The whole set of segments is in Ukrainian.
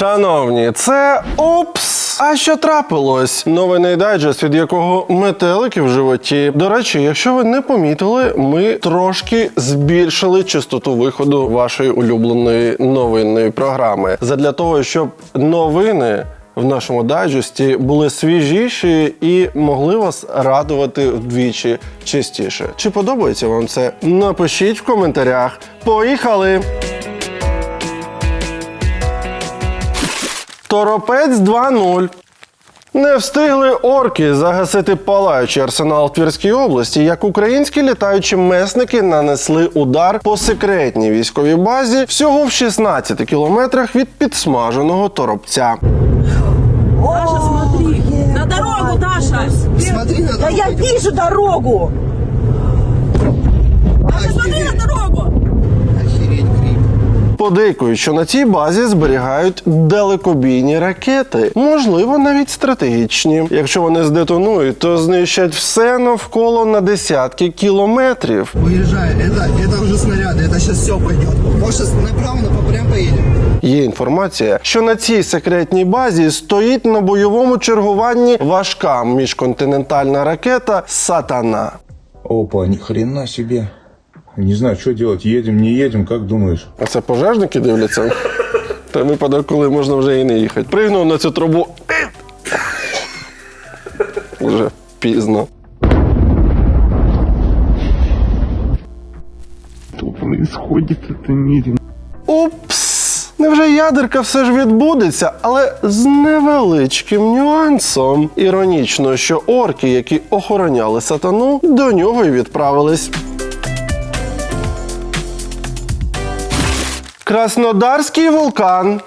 Шановні, це опс. А що трапилось? Новий дайджест, від якого метелики в животі. До речі, якщо ви не помітили, ми трошки збільшили частоту виходу вашої улюбленої новинної програми. Задля того, щоб новини. В нашому дайджесті були свіжіші і могли вас радувати вдвічі частіше. Чи подобається вам це? Напишіть в коментарях. Поїхали! Торопець 2-0. Не встигли орки загасити палаючий арсенал в Тверській області, як українські літаючі месники нанесли удар по секретній військовій базі всього в 16 кілометрах від підсмаженого торопця. Даша, смотри. На дорогу, Даша. Смотри на Да я вижу дорогу. Даша, смотри на дорогу. Охереть гриб Подейкують, що на цій базі зберігають далекобійні ракети, можливо, навіть стратегічні. Якщо вони здетонують, то знищать все навколо на десятки кілометрів. Уезжай, это, это уже снаряды, это сейчас все пойдет. Может, сейчас направо, на прям поедем. Є інформація, що на цій секретній базі стоїть на бойовому чергуванні важка міжконтинентальна ракета Сатана. Опа, ни хрена себе. Не знаю, что делать, едем, не едем, как думаешь? А це пожежники дивляться. Та випадок, коли можна вже і не їхати. Пригнув на цю трубу. Вже пізно. Что происходит в этом мире? Упс! Невже ядерка все ж відбудеться, але з невеличким нюансом. Іронічно, що орки, які охороняли сатану, до нього й відправились. Краснодарський вулкан.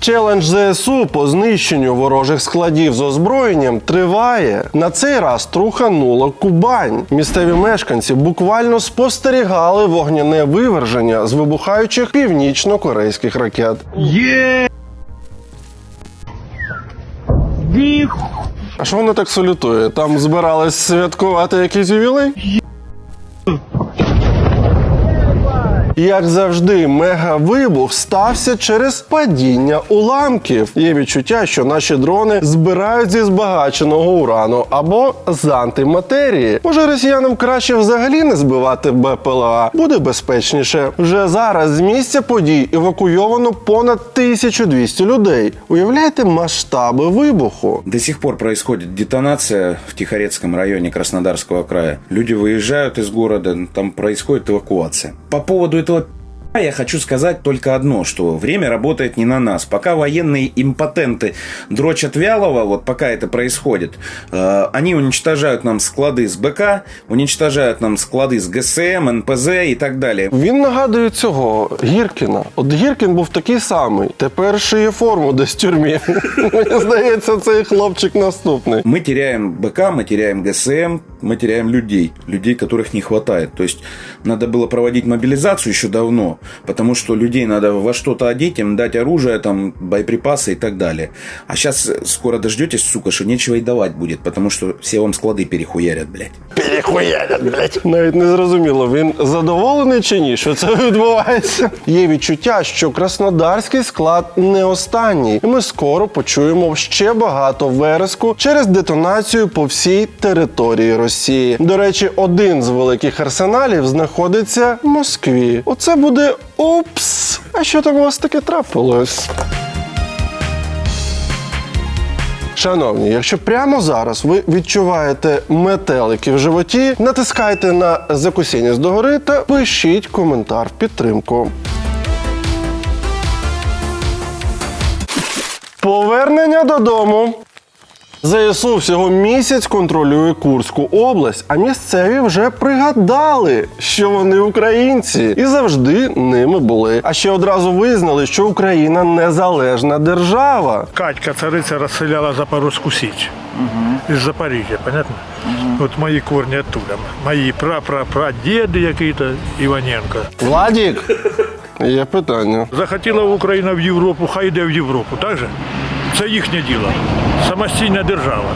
Челендж ЗСУ по знищенню ворожих складів з озброєнням триває. На цей раз труханула Кубань. Місцеві мешканці буквально спостерігали вогняне виверження з вибухаючих північно-корейських ракет. А що воно так салютує? Там збирались святкувати якийсь ювілей? Як завжди, мегавибух стався через падіння уламків. Є відчуття, що наші дрони збирають зі збагаченого урану або з антиматерії. Може, росіянам краще взагалі не збивати БПЛА, буде безпечніше. Вже зараз з місця подій евакуйовано понад 1200 людей. Уявляєте масштаби вибуху? До сих пор происходит детонация в Тихорецком районе Краснодарского края. Люди выезжают из города, там происходит эвакуация. По поводу этого пи***а я хочу сказать только одно, что время работает не на нас. Пока военные импотенты дрочат вялого, вот пока это происходит, э, они уничтожают нам склады с БК, уничтожают нам склады с ГСМ, НПЗ и так далее. Він нагадує цього Гіркіна. От Гіркін був такий самий. Тепер шиє форму десь в тюрмі. Мені здається, цей хлопчик наступний. Мы теряем БК, мы теряем ГСМ, мы теряем людей, людей, которых не хватает. То есть надо было проводить мобилизацию еще давно, потому что людей надо во что-то одеть, им дать оружие, там, боеприпасы и так далее. А сейчас скоро дождетесь, сука, что нечего и давать будет, потому что все вам склады перехуярят, блядь. Перехуярять, блядь. Навіть не зрозуміло, він задоволений чи ні, що це відбувається. Є відчуття, що краснодарський склад не останній, і ми скоро почуємо ще багато вереску через детонацію по всій території Росії. До речі, один з великих арсеналів знаходиться в Москві. Оце буде упс. А що там у вас таке трапилось? Шановні, якщо прямо зараз ви відчуваєте метелики в животі, натискайте на закусіння з догори та пишіть коментар в підтримку. Повернення додому. ЗСУ всього місяць контролює Курську область, а місцеві вже пригадали, що вони українці і завжди ними були. А ще одразу визнали, що Україна незалежна держава. Катька, царица, расстреляла Запорожскую Сечь. Из Запорожья, понятно? Вот мои корни оттуда. Мои прапрапрадеды какие-то Иваненко. Владік, є питання. Захотіла Україна в Європу, хай йде в Європу, так же? Це їхнє діло. Самостійна держава.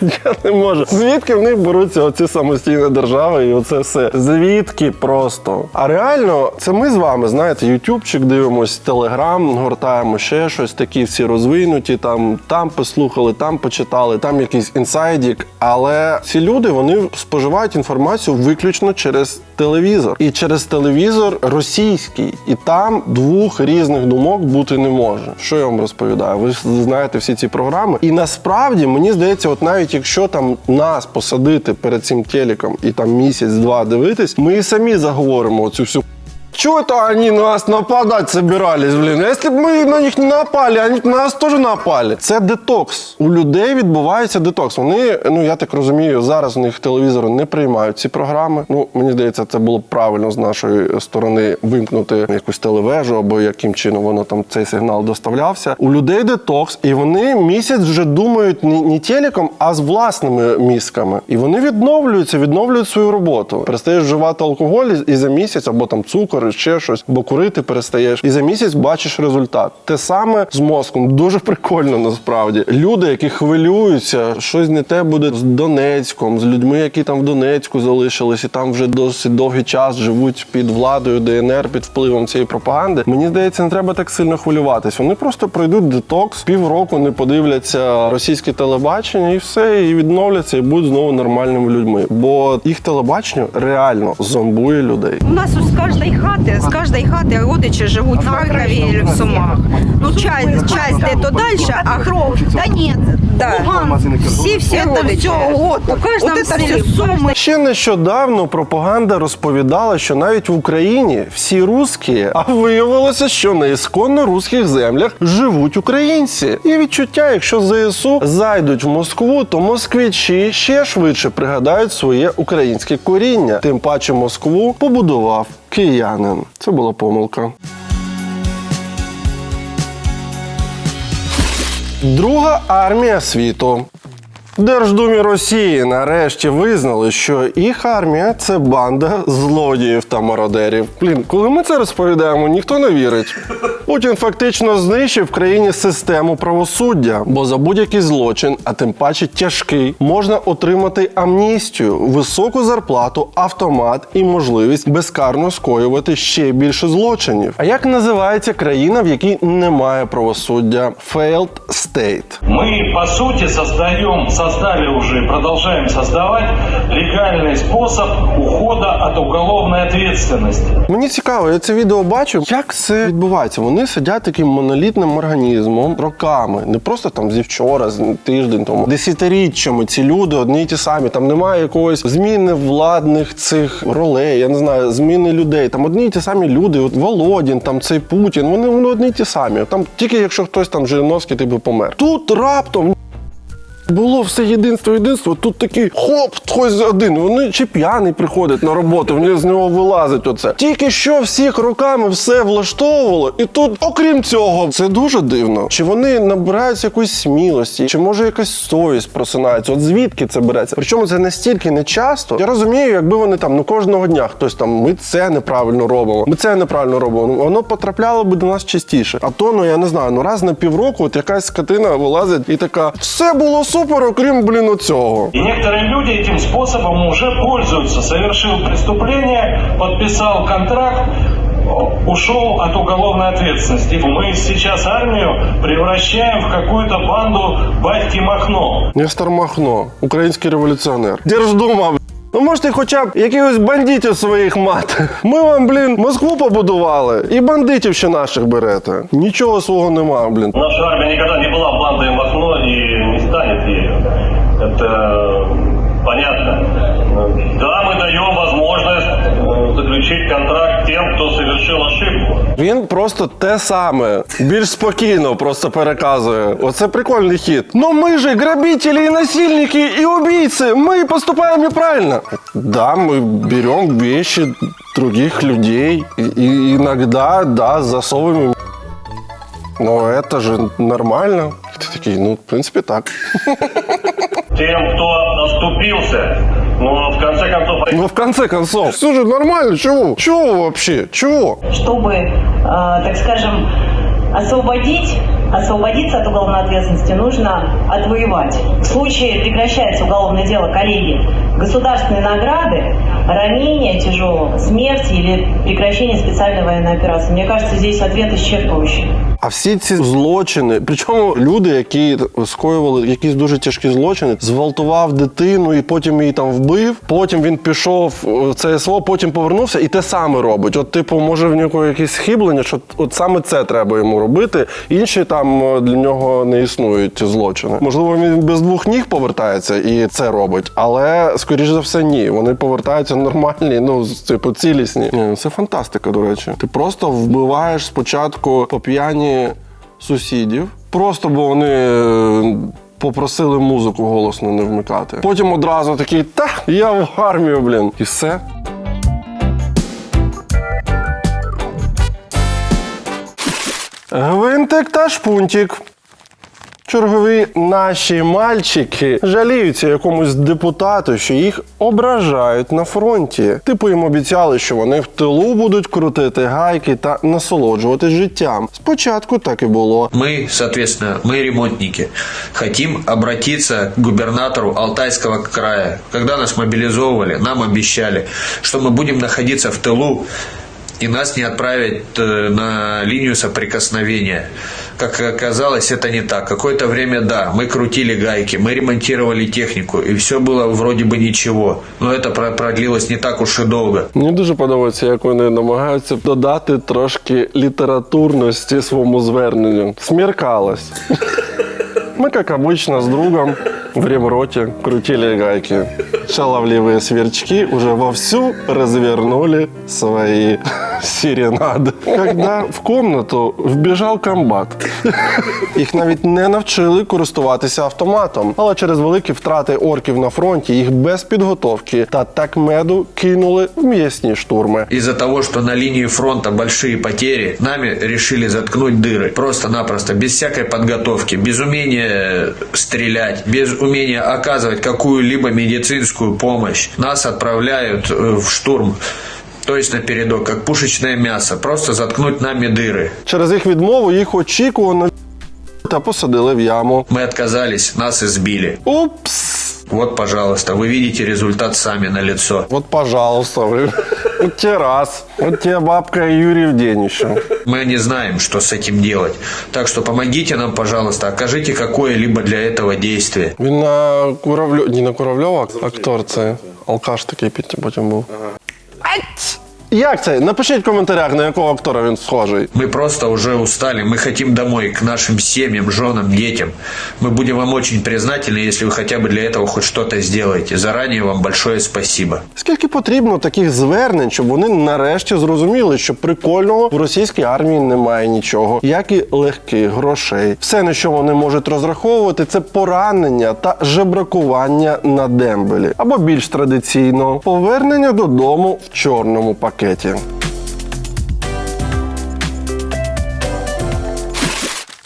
Я не можу. Звідки в них беруться оці самостійні держави і оце все? Звідки просто? А реально, це ми з вами, знаєте, ютубчик дивимось, телеграм, гортаємо ще щось, такі всі розвинуті, там, там послухали, там почитали, там якийсь інсайдік. Але ці люди вони споживають інформацію виключно через телевізор. І через телевізор російський. І там двох різних думок бути не може. Що я вам розповідаю? Ви знаєте всі ці програми. І насправді мені здається, от навіть якщо там нас посадити перед цим телеком і там місяць-два дивитись, ми і самі заговоримо цю всю. Чего это они на нас нападать собирались, блин? Если бы мы на них не напали, они б на нас теж напали. Це детокс. У людей відбувається детокс. Вони, ну я так розумію, зараз у них телевізори не приймають ці програми. Ну, мені здається, це було б правильно з нашої сторони вимкнути якусь телевежу або яким чином воно там цей сигнал доставлявся. У людей детокс, і вони місяць вже думають не, не телеком, а з власними мізками. І вони відновлюються, відновлюють свою роботу. Перестаєш вживати алкоголь і- і за місяць або там цукор, ще щось, бо курити перестаєш. І за місяць бачиш результат. Те саме з мозком. Дуже прикольно насправді. Люди, які хвилюються, щось не те буде з Донецьком, з людьми, які там в Донецьку залишились, і там вже досить довгий час живуть під владою ДНР, під впливом цієї пропаганди. Мені здається, не треба так сильно хвилюватись. Вони просто пройдуть детокс, півроку не подивляться російське телебачення і все, і відновляться, і будуть знову нормальними людьми. Бо їх телебачення реально зомбує людей. У нас з кожної хати, з кожної хати родичі живуть в Харкові і в Сумах. Ну, часть, часть де-то далі, а кров, та ні, да. Луган, всі, всі родичі. Все, от, у кожному селі Суми. Ще нещодавно пропаганда розповідала, що навіть в Україні всі русські, а виявилося, що на ісконно руських землях живуть українці. І відчуття, якщо ЗСУ зайдуть в Москву, то москвичі ще швидше пригадають своє українське коріння. Тим паче Москву побудував киянин. Це була помилка. Друга армія світу. Держдумі Росії нарешті визнали, що їх армія це банда злодіїв та мародерів. Блін, коли ми це розповідаємо, ніхто не вірить. Путін фактично знищив в країні систему правосуддя, бо за будь-який злочин, а тим паче тяжкий, можна отримати амністію, високу зарплату, автомат і можливість безкарно скоювати ще більше злочинів. А як називається країна, в якій немає правосуддя? Failed state. Мы, по сути, создаем, создали уже и продолжаем создавать легальный способ ухода от уголовной ответственности. Мені цікаво, я це відео бачив. Як це відбувається? Вони сидять таким монолітним організмом роками, не просто там зі вчора, з тиждень тому, десятиріччями ці люди одні й ті самі. Там немає якогось зміни владних цих ролей. Я не знаю, зміни людей. Там одні й ті самі люди. От Володін, там цей Путін. Вони, вони одні й ті самі. Там тільки якщо хтось там Жириновський типу помер. Тут раптом. Було все єдинство, єдинство. Тут такий хоп, хтось один. Вони чи п'яний приходить на роботу, вони з нього вилазить. Оце тільки що всіх руками все влаштовувало, і тут, окрім цього, це дуже дивно. Чи вони набираються якоїсь смілості, чи може якась совість просинається? От звідки це береться? Причому це настільки не часто. Я розумію, якби вони там ну кожного дня хтось там ми це неправильно робимо, ми це неправильно робимо. Ну, Воно потрапляло би до нас частіше. А то ну я не знаю, ну раз на півроку от якась скотина вилазить і така: все було супер, окрім блін оцього. И некоторые люди этим способом уже пользуются. Совершил преступление, подписал контракт, ушел от уголовной ответственности. Мы сейчас армию превращаем в какую-то банду батьки Махно. Нестор Махно, український революціонер. Держдума, б***. Ну можете хоча б якихось бандитів своїх мати. Ми вам, блін, Москву побудували і бандитів ще наших берете. Нічого свого нема, блін. Наша армия никогда не была бандой Махно Это понятно. Да, мы даем возможность э, заключить контракт тем, кто совершил ошибку. Він просто те саме, більш спокійно просто переказує. Оце прикольний хід. Ну ми же грабителі і насильники і убийці. Ми поступаємо правильно. Да, мы берем вещи других людей и, и иногда, да, засовываем. Но это же нормально. И ты такие, ну, в принципе, так. Тем, кто оступился, но в конце концов Ну, в конце концов, все же нормально, чего? Чего вообще? Чего? чтобы, э, так скажем, освободить освободиться от уголовной ответственности нужно отвоевать. В случае прекращается уголовное дело, коллеги, государственные награды, ранения тяжелого, смерти или прекращение специальной военной операции. Мне кажется, здесь ответ исчерпывающий. А всі ці злочини, причому люди, які скоювали якісь дуже тяжкі злочини, зґвалтував дитину і потім її там вбив. Потім він пішов в ЦСО, потім повернувся і те саме робить. От, типу, може в нього якесь схиблення, що от саме це треба йому робити. Інші там е, для нього не існують злочини. Можливо, він без двох ніг повертається і це робить, але скоріш за все, ні. Вони повертаються нормальні, ну типу цілісні. Ні, Це фантастика, до речі. Ти просто вбиваєш спочатку по п'яні сусідів, просто бо вони. е, Попросили музику голосно не вмикати. Потім одразу такий, та я в армію, блін. І все. Гвинтик та шпунтик. Чергові наші мальчики жаліються якомусь депутату, що їх ображають на фронті. Типу їм обіцяли, що вони в тилу будуть крутити гайки та насолоджуватись життям. Спочатку так і було. Мы, соответственно, мы ремонтники, хотим обратиться к губернатору Алтайского края. Когда нас мобилизовывали, нам обещали, что мы будем находиться в тылу и нас не отправят э, на линию соприкосновения. Как оказалось, это не так. Какое-то время, да, мы крутили гайки, мы ремонтировали технику, и все было вроде бы ничего. Но это про- продлилось не так уж и долго. Мені дуже подобається, як вони намагаються додати трошки літературності своєму зверненню. Смеркалось. Мы, как обычно, с другом в ремроте крутили гайки. Шаловливые сверчки уже вовсю развернули свои серенады. Когда в комнату вбіжав комбат. Їх навіть не навчили користуватися автоматом, але через великі втрати орків на фронті їх без підготовки та такмеду кинули в м'ясні штурми. Из-за того, что на линии фронта большие потери, нами решили заткнуть дыры. Просто-напросто, без всякой подготовки, без умения стрелять, без умения оказывать какую-либо медицинскую помощь. Нас отправляют э, в штурм. То есть на передок, как пушечное мясо. Просто заткнуть нами дыры. Через їх відмову їх очікувано та посадили в яму. Мы отказались, нас избили. Упс! Вот, пожалуйста, вы видите результат сами на лицо. Вот, пожалуйста, вы. Вот тебе раз. Вот тебе бабка и Юрий в день еще. Мы не знаем, что с этим делать. Так что помогите нам, пожалуйста, окажите какое-либо для этого действие. Він на Куравльо... Ні, на Куравльова актор це. Алкаш такий під- потім був. Ать! Як це? Напишіть в коментарях, на якого актора він схожий. Мы просто уже устали. Мы хотим домой, к нашим семьям, женам, детям. Мы будем вам очень признательны, если вы хотя бы для этого хоть что-то сделаете. Заранее вам большое спасибо. Скільки потрібно таких звернень, щоб вони нарешті зрозуміли, що прикольного в російській армії немає нічого, як і легких грошей. Все, на що вони можуть розраховувати, це поранення та жебракування на дембелі, або більш традиційно повернення додому в чорному пакеті.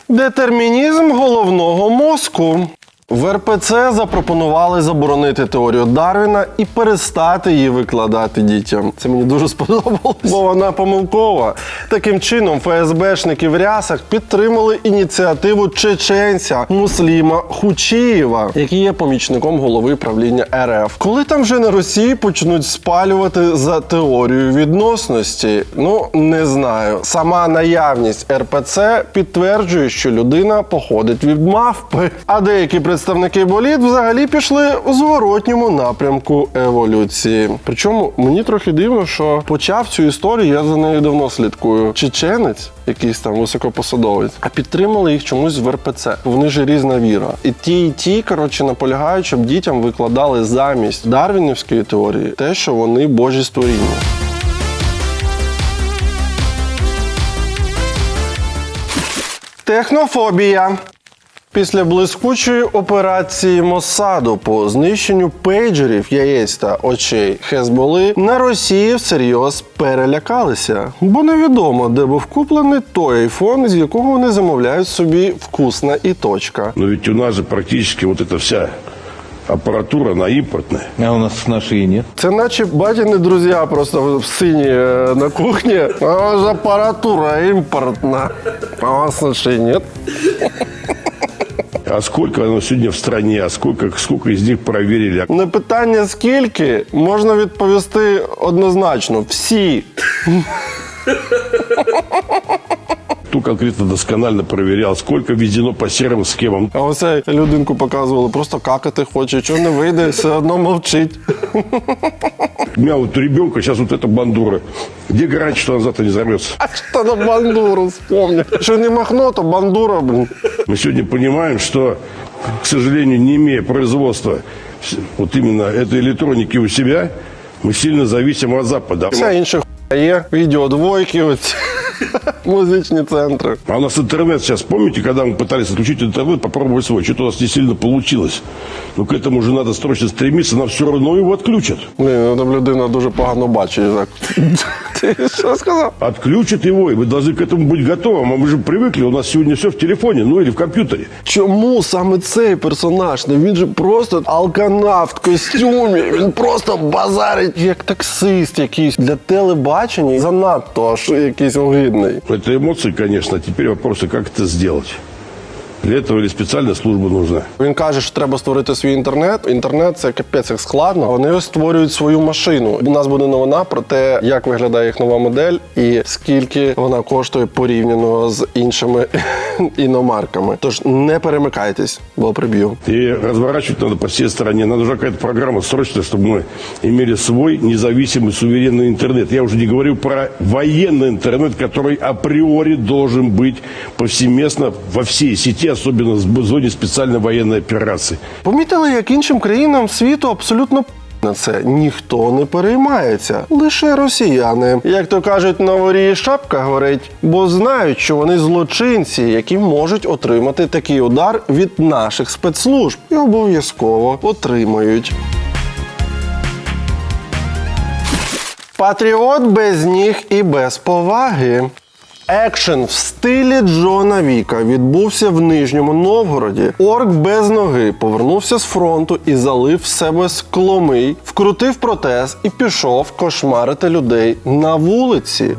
Детермінізм головного мозку. В РПЦ запропонували заборонити теорію Дарвіна і перестати її викладати дітям. Це мені дуже сподобалось, бо вона помилкова. Таким чином, ФСБшники в рясах підтримали ініціативу чеченця Мусліма Хучієва, який є помічником голови правління РФ. Коли там вже на Росії почнуть спалювати за теорію відносності, ну не знаю. Сама наявність РПЦ підтверджує, що людина походить від мавпи. А деякі представники боліт взагалі пішли у зворотньому напрямку еволюції. Причому мені трохи дивно, що почав цю історію, я за нею давно слідкую. Чеченець, якийсь там високопосадовець, а підтримали їх чомусь в РПЦ. Вони ж різна віра. І ті, і ті, коротше, наполягають, щоб дітям викладали замість дарвінівської теорії те, що вони божі створіння. Технофобія. Після блискучої операції Моссаду по знищенню пейджерів, яєць та очей Хезболи на Росії всерйоз перелякалися, бо невідомо, де був куплений той айфон, з якого вони замовляють собі вкусна і точка. Но ведь у нас же практически вот эта вся аппаратура, она импортная. А у нас наши и нет. Це наче батіни друзі просто в сині е, на кухні. А у вас апаратура імпортна. А у вас ще нет. А сколько оно сегодня в стране, а сколько, сколько из них проверили? На питання скільки можна відповісти однозначно. Всі. Кто конкретно досконально проверял, сколько введено по серым схемам. А оце людинку показували, просто какати хоче, чого не вийде, все одно мовчить. У меня вот у ребенка сейчас вот эта бандура. Где гарантия, что она завтра не взорвется? А що на бандуру вспомнив? Що не махно, то бандура, блін. Мы сегодня понимаем, что, к сожалению, не имея производства с- вот именно этой электроники у себя, мы сильно зависим от Запада. Вся інша хуйня є. Відеодвойки, оці. музичні центри. А у нас интернет сейчас, помните, когда мы пытались отключить интернет, попробовать свой, что-то у нас не сильно получилось. Но к этому же надо срочно стремиться, нам все равно его отключат. Блін, ну там людина дуже погано бачить. Так. Ти що сказав? Отключат его, и вы должны к этому быть готовым. А мы же привыкли, у нас сегодня все в телефоне, ну или в компьютере. Чому саме цей персонаж? Ну він же просто алканавт в костюмі. Він просто базарить як таксист якийсь для телебачення. Занадто аж якийсь огидний. Это эмоции, конечно. А теперь вопросы, как это сделать. Для этого или специальная служба нужна. Він каже, що треба створити свій інтернет. Інтернет це капець як складно. Вони ось створюють свою машину. У нас буде новина про те, як виглядає їх нова модель і скільки вона коштує порівняно з іншими іномарками. Тож не перемикайтесь, бо приб'ю. И разворачивать надо по всей стране. Надо нужна какая-то программа срочно, чтобы мы имели свой независимый суверенный интернет. Я уже не говорю про военный интернет, который априори должен быть повсеместно во всей сети, особенно в зоне специальной военной операции. Помітили, як іншим країнам світу абсолютно на це ніхто не переймається, лише росіяни. Як то кажуть, на ворії шапка горить, бо знають, що вони злочинці, які можуть отримати такий удар від наших спецслужб, і обов'язково отримають. Патріот без ніг і без поваги. Екшен в стилі Джона Віка відбувся в Нижньому Новгороді. Орк без ноги повернувся з фронту і залив в себе скломий, вкрутив протез і пішов кошмарити людей на вулиці.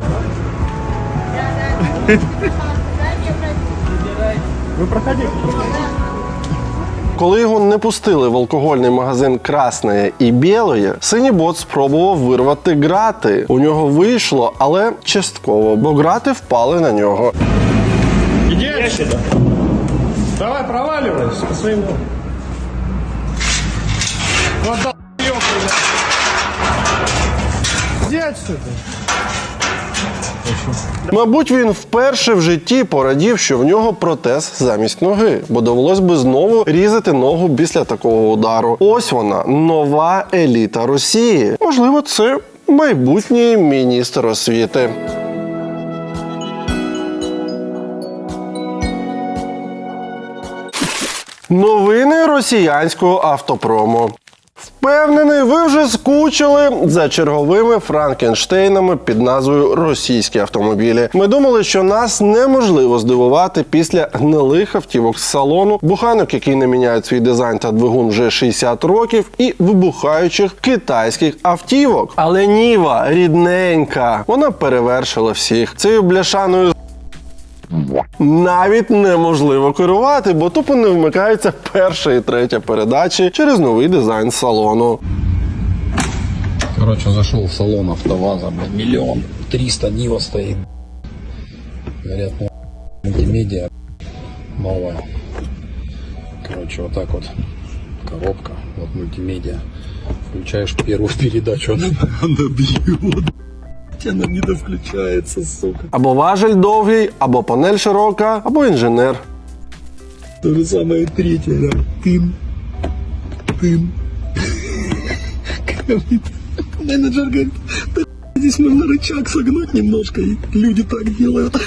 Коли його не пустили в алкогольний магазин Красне і Білоє, синій бот спробував вирвати грати. У нього вийшло, але частково, бо грати впали на нього. Давай, проваливайся по своему. Вот да, Иди отсюда. Мабуть, він вперше в житті порадів, що в нього протез замість ноги, бо довелось би знову різати ногу після такого удару. Ось вона нова еліта Росії. Можливо, це майбутній міністр освіти. Новини росіянського автопрому. Впевнений, ви вже скучили за черговими Франкенштейнами під назвою Російські автомобілі. Ми думали, що нас неможливо здивувати після гнилих автівок з салону, буханок, які не міняють свій дизайн та двигун вже 60 років, і вибухаючих китайських автівок. Але Ніва рідненька, вона перевершила всіх цією бляшаною навіть неможливо керувати, бо тупо не вмикається перша і третя передачі через новий дизайн салону. Короче, зашел в салон АвтоВАЗа, блядь, миллион триста Нива стоит. Говорят, ну, мультимедиа новая. Короче, вот так вот коробка, вот мультимедиа. Включаешь первую передачу, она, она. Она не довключается, сука. Або важель довгий, або панель широка, або інженер. То же самое третье, да. Тын. Тын. Говорит, менеджер говорит, «Да, здесь можно рычаг согнуть немножко, и люди так делают.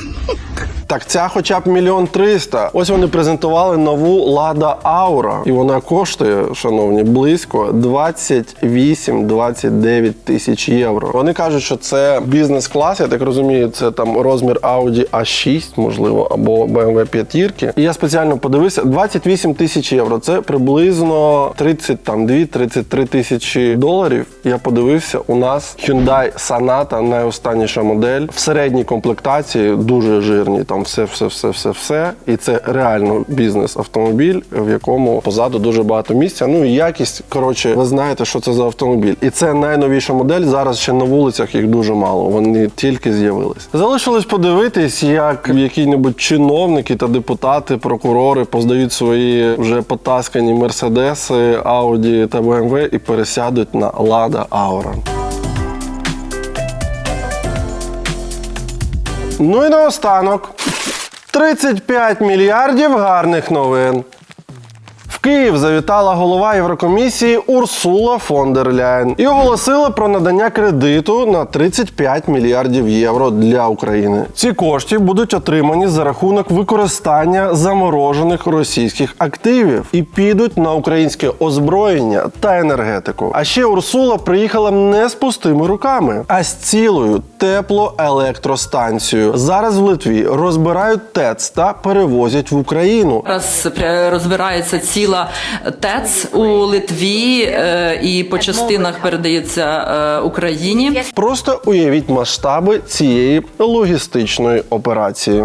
Так ця хоча б мільйон триста. Ось вони презентували нову Лада Аура. І вона коштує, шановні, близько 28-29 тисяч євро. Вони кажуть, що це бізнес-клас, я так розумію, це там розмір Audi A6, можливо, або BMW 5. І я спеціально подивився, 28 тисяч євро. Це приблизно 32-33 тисячі доларів. Я подивився, у нас Hyundai Sonata, найостанніша модель, в середній комплектації дуже жирні. Там все, все, все, все, все. І це реально бізнес-автомобіль, в якому позаду дуже багато місця. Ну і якість. Коротше, ви знаєте, що це за автомобіль. І це найновіша модель. Зараз ще на вулицях їх дуже мало. Вони тільки з'явились. Залишилось подивитись, як які-небудь чиновники та депутати, прокурори поздають свої вже потаскані мерседеси, Ауді та БМВ і пересядуть на Лада Аура. Ну і наостанок 35 мільярдів гарних новин. Київ завітала голова Єврокомісії Урсула фон дер Ляєн і оголосила про надання кредиту на 35 мільярдів євро для України. Ці кошти будуть отримані за рахунок використання заморожених російських активів і підуть на українське озброєння та енергетику. А ще Урсула приїхала не з пустими руками, а з цілою теплоелектростанцією. Зараз в Литві розбирають ТЕЦ та перевозять в Україну. Зараз е, розбирається ціла ТЕЦ у Литві е, і по частинах передається е, Україні. Просто уявіть масштаби цієї логістичної операції.